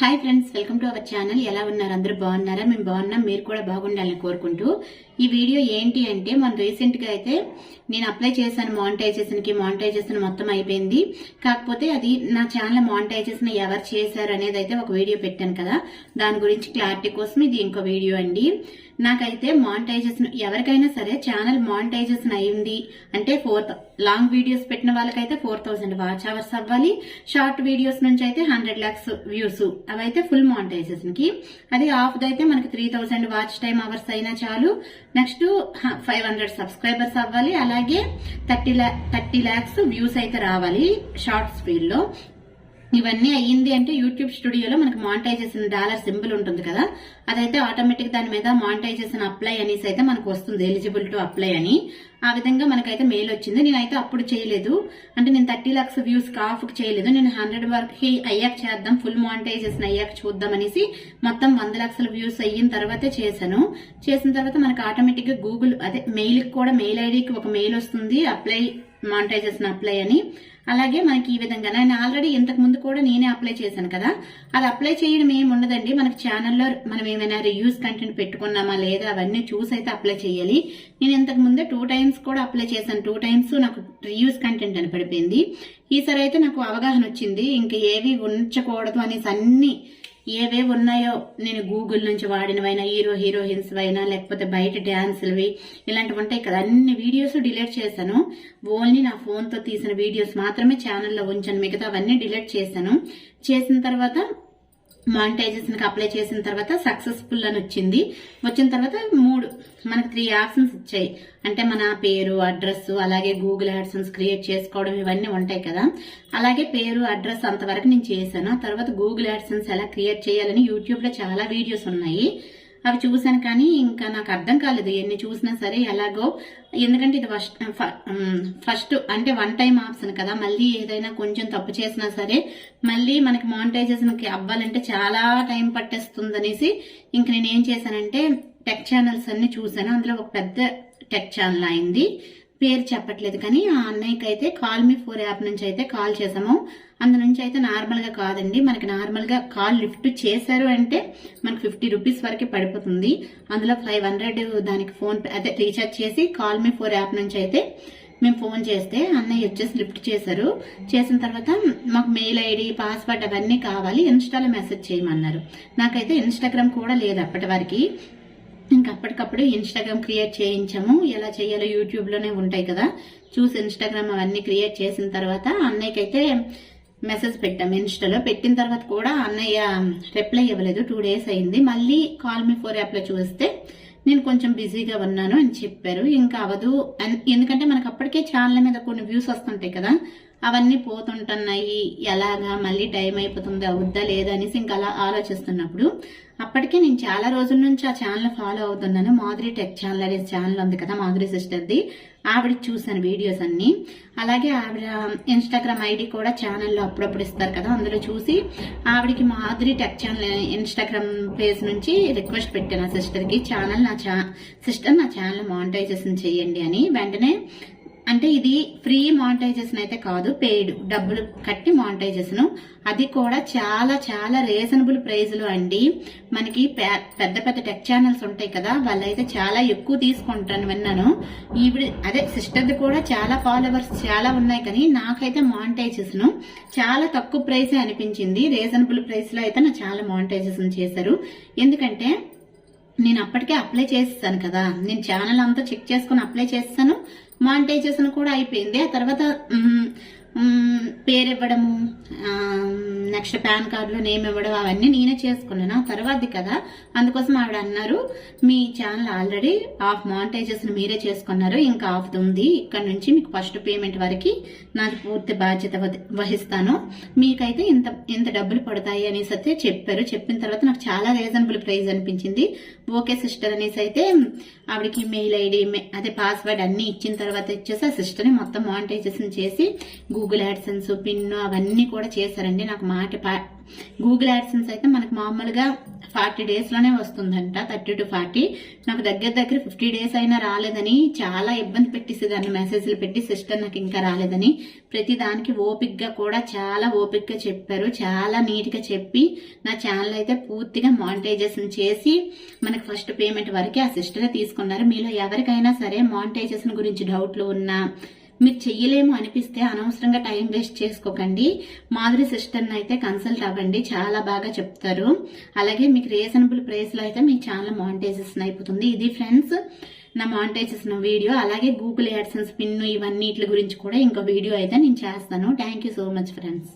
Hi friends welcome to our channel ఎలా ఉన్నారు? అందరూ బాగున్నారా? మేము బాగున్నాం. మీరు కూడా బాగుండాలని కోరుకుంటూ ఈ వీడియో ఏంటి అంటే మన రీసెంట్గా అయితే నేను అప్లై చేశాను మానిటైజేషన్కి. మానిటైజేషన్ మొత్తం అయిపోయింది. కాకపోతే అది నా ఛానల్ మానిటైజేషన్ ఎవరు చేశారు అనేది అయితే ఒక వీడియో పెట్టాను కదా. దాని గురించి క్లారిటీ కోసం ఇది ఇంకో వీడియో అండి. నాకైతే మానిటైజేషన్ ఎవరికైనా సరే ఛానల్ మానిటైజేషన్ అయింది అంటే ఫోర్ లాంగ్ వీడియోస్ పెట్టిన వాళ్ళకైతే ఫోర్ థౌసండ్ వాచ్ అవర్స్ అవ్వాలి. షార్ట్ వీడియోస్ నుంచి అయితే హండ్రెడ్ ల్యాక్స్ వ్యూస్. అవైతే ఫుల్ మానిటైజేషన్కి అది ఆఫ్ అయితే మనకి three thousand watch time hours అయినా చాలు. నెక్స్ట్ ఫైవ్ హండ్రెడ్ సబ్స్క్రైబర్స్ అవ్వాలి. అలాగే థర్టీ థర్టీ ల్యాక్స్ వ్యూస్ అయితే రావాలి షార్ట్ స్పీడ్లో. ఇవన్నీ అయ్యింది అంటే యూట్యూబ్ స్టూడియోలో మనకు మానిటైజేషన్ డాలర్ సింబల్ ఉంటుంది కదా. అదైతే ఆటోమేటిక్ దాని మీద మానిటైజేషన్ అప్లై అనేసి అయితే మనకు వస్తుంది. ఎలిజిబుల్ టు అప్లై అని. ఆ విధంగా మనకైతే మెయిల్ వచ్చింది. నేనైతే అప్పుడు చేయలేదు. అంటే నేను థర్టీ లాక్స్ వ్యూస్ కాఫ్కి చేయలేదు. నేను హండ్రెడ్ వరకు అయ్యాక చేద్దాం ఫుల్ మానిటైజేషన్ అయ్యాక చూద్దాం అనేసి మొత్తం వంద లక్షల వ్యూస్ అయిన తర్వాతే చేశాను. చేసిన తర్వాత మనకి ఆటోమేటిక్గా గూగుల్ అదే మెయిల్ కూడా మెయిల్ ఐడికి ఒక మెయిల్ వస్తుంది. అప్లై మానిటైజేషన్ అప్లై అని. అలాగే మనకి ఈ విధంగా నేను ఆల్రెడీ ఇంతకు ముందు కూడా నేనే అప్లై చేశాను కదా. అది అప్లై చేయడం ఏమి ఉండదండి. మనకి ఛానల్లో మనం ఏమైనా రివ్యూస్ కంటెంట్ పెట్టుకున్నామా లేదా అవన్నీ చూసి అయితే అప్లై చేయాలి. నేను ఇంతకు ముందే టూ టైమ్స్ కూడా అప్లై చేశాను. టూ టైమ్స్ నాకు రివ్యూస్ కంటెంట్ అని పడిపోయింది. ఈసారి అయితే నాకు అవగాహన వచ్చింది. ఇంకా ఏవి ఉంచకూడదు అనేసి అన్ని ఏవే ఉన్నాయో నేను గూగుల్ నుంచి వాడినవైనా హీరో హీరోయిన్స్ అయినా లేకపోతే బయట డ్యాన్సులవి ఇలాంటివి ఉంటాయి కదా. అన్ని వీడియోస్ డిలీట్ చేశాను. ఓన్లీ నా ఫోన్తో తీసిన వీడియోస్ మాత్రమే ఛానల్లో ఉంచాను. మిగతా అవన్నీ డిలీట్ చేశాను. చేసిన తర్వాత మానిటైజేషన్కి అప్లై చేసిన తర్వాత సక్సెస్ఫుల్ అని వచ్చింది. వచ్చిన తర్వాత మూడు మనకు త్రీ ఆప్షన్స్ ఇచ్చాయి. అంటే మన పేరు అడ్రస్ అలాగే గూగుల్ యాడ్సన్స్ క్రియేట్ చేసుకోవడం ఇవన్నీ ఉంటాయి కదా. అలాగే పేరు అడ్రస్ అంతవరకు నేను చేశాను. తర్వాత గూగుల్ యాడ్సన్స్ ఎలా క్రియేట్ చేయాలని యూట్యూబ్లో చాలా వీడియోస్ ఉన్నాయి. అవి చూశాను కానీ ఇంకా నాకు అర్థం కాలేదు ఎన్ని చూసినా సరే ఎలాగో. ఎందుకంటే ఇది ఫస్ట్ ఫస్ట్ అంటే వన్ టైం ఆప్షన్ కదా. మళ్ళీ ఏదైనా కొంచెం తప్పు చేసినా సరే మళ్ళీ మనకి మానిటైజేషన్కి అవ్వాలంటే చాలా టైం పట్టేస్తుంది అనేసి ఇంక నేను ఏం చేశానంటే టెక్ ఛానల్స్ అన్ని చూశాను. అందులో ఒక పెద్ద టెక్ ఛానల్ అయింది. పేరు చెప్పట్లేదు కానీ ఆ అన్నయ్యకి అయితే కాల్ మీ ఫోర్ యాప్ నుంచి అయితే కాల్ చేసాము అందు నుంచి అయితే నార్మల్గా కాదండి. మనకి నార్మల్గా కాల్ లిఫ్ట్ చేశారు అంటే మనకి ఫిఫ్టీ రూపీస్ వరకే పడిపోతుంది. అందులో ఫైవ్ హండ్రెడ్ దానికి ఫోన్ అదే రీఛార్జ్ చేసి కాల్ మీ ఫోర్ యాప్ నుంచి అయితే మేము ఫోన్ చేస్తే అన్నయ్య వచ్చేసి లిఫ్ట్ చేశారు. చేసిన తర్వాత మాకు మెయిల్ ఐడి పాస్వర్డ్ అవన్నీ కావాలి. ఇన్స్టాలో మెసేజ్ చేయమన్నారు. నాకైతే ఇన్స్టాగ్రామ్ కూడా లేదు అప్పటి వరకు. ఇంకా అప్పటికప్పుడు ఇన్స్టాగ్రామ్ క్రియేట్ చేయించాము. ఎలా చేయాలో యూట్యూబ్లోనే ఉంటాయి కదా. చూసి ఇన్స్టాగ్రామ్ అవన్నీ క్రియేట్ చేసిన తర్వాత అన్నయ్యకైతే మెసేజ్ పెట్టాం ఇన్స్టాలో పెట్టిన తర్వాత కూడా అన్నయ్య రిప్లై ఇవ్వలేదు. టూ డేస్ అయింది. మళ్ళీ కాల్ మీ ఫోర్ యాప్లో చూస్తే నేను కొంచెం బిజీగా ఉన్నాను అని చెప్పారు. ఇంకా అవదు. ఎందుకంటే మనకు అప్పటికే ఛానల్ మీద కొన్ని వ్యూస్ వస్తుంటాయి కదా. అవన్నీ పోతుంటున్నాయి. ఎలాగా? మళ్ళీ టైం అయిపోతుందా. వద్దా లేదా అనేసి ఇంకా అలా ఆలోచిస్తున్నప్పుడు అప్పటికే నేను చాలా రోజుల నుంచి ఆ ఛానల్ ఫాలో అవుతున్నాను. మాధురి టెక్ ఛానల్ అనే ఛానల్ ఉంది కదా మాధురి సిస్టర్ది. ఆవిడ చూసాను వీడియోస్ అన్ని. అలాగే ఆవిడ ఇన్స్టాగ్రామ్ ఐడి కూడా ఛానల్లో అప్పుడప్పుడు ఇస్తారు కదా అందులో చూసి ఆవిడకి Madhuri tech channel Instagram page నుంచి రిక్వెస్ట్ పెట్టాను ఆ సిస్టర్కి. ఛానల్ నా ఛా సిస్టర్ నా ఛానల్ మానిటైజేషన్ చేయండి అని. వెంటనే అంటే ఇది ఫ్రీ మానిటైజేషన్ అయితే కాదు పెయిడ్ డబ్బులు కట్టి మానిటైజేషన్. అది కూడా చాలా చాలా రీజనబుల్ ప్రైజ్లు అండి. మనకి పెద్ద పెద్ద టెక్ ఛానల్స్ ఉంటాయి కదా వాళ్ళైతే చాలా ఎక్కువ తీసుకుంటాను విన్నాను. ఈవిడ అదే సిస్టర్ది కూడా చాలా ఫాలోవర్స్ చాలా ఉన్నాయి కానీ నాకైతే మానిటైజేషన్ చాలా తక్కువ ప్రైసే అనిపించింది. రీజనబుల్ ప్రైస్లో అయితే నా చాలా మానిటైజేషన్ చేశారు. ఎందుకంటే నేను అప్పటికే అప్లై చేసేసాను కదా. నేను ఛానల్ అంతా చెక్ చేసుకుని అప్లై చేస్తాను మానిటైజేషన్ కూడా అయిపోయింది. ఆ తర్వాత పేరివ్వడము నెక్స్ట్ పాన్ కార్డులో నేమ్ ఇవ్వడం అవన్నీ నేనే చేసుకున్నాను. ఆ కదా అందుకోసం ఆవిడ అన్నారు మీ ఛానల్ ఆల్రెడీ ఆఫ్ మానిటైజేషన్ మీరే చేసుకున్నారు ఇంకా ఆఫ్ ఉంది. ఇక్కడ నుంచి మీకు ఫస్ట్ పేమెంట్ వరకు నాకు పూర్తి బాధ్యత వహిస్తాను. మీకైతే ఇంత ఇంత డబ్బులు పడతాయి అనేసి అయితే చెప్పారు. చెప్పిన తర్వాత నాకు చాలా రీజనబుల్ ప్రైస్ అనిపించింది. ఓకే సిస్టర్ అనేసి అయితే ఆవిడకి మెయిల్ ఐడి అదే పాస్వర్డ్ అన్ని ఇచ్చిన తర్వాత ఇచ్చేసి ఆ సిస్టర్ని మొత్తం మానిటైజేషన్ చేసి గూగుల్ గూగుల్ యాడ్సెన్స్ పిన్ అవన్నీ కూడా చేశారండి. నాకు మాట గూగుల్ యాడ్సెన్స్ అయితే మనకు మామూలుగా ఫార్టీ డేస్లోనే వస్తుందంట థర్టీ టు ఫార్టీ నాకు దగ్గర దగ్గర ఫిఫ్టీ డేస్ అయినా రాలేదని చాలా ఇబ్బంది పెట్టేసేదాన్ని మెసేజ్లు పెట్టి సిస్టర్ నాకు ఇంకా రాలేదని. ప్రతి దానికి ఓపిక్గా కూడా చాలా ఓపిక్గా చెప్పారు చాలా నీట్గా చెప్పి నా ఛానల్ అయితే పూర్తిగా మానిటైజేషన్ చేసి మనకు ఫస్ట్ పేమెంట్ వరకే ఆ సిస్టరే తీసుకున్నారు. మీలో ఎవరికైనా సరే మానిటైజేషన్ గురించి డౌట్లు ఉన్నా మీరు చెయ్యలేము అనిపిస్తే అనవసరంగా టైం వేస్ట్ చేసుకోకండి. మాధురి సిస్టర్ని అయితే కన్సల్ట్ అవ్వండి. చాలా బాగా చెప్తారు. అలాగే మీకు రీజనబుల్ ప్రైస్లో అయితే మీకు ఛానల్ మానిటైజేషన్ అయిపోతుంది. ఇది ఫ్రెండ్స్ నా మానిటైజేషన్ వీడియో. అలాగే గూగుల్ యాడ్సెన్స్ పిన్ ఇవన్నీ గురించి కూడా ఇంకో వీడియో అయితే నేను చేస్తాను. Thank you so much friends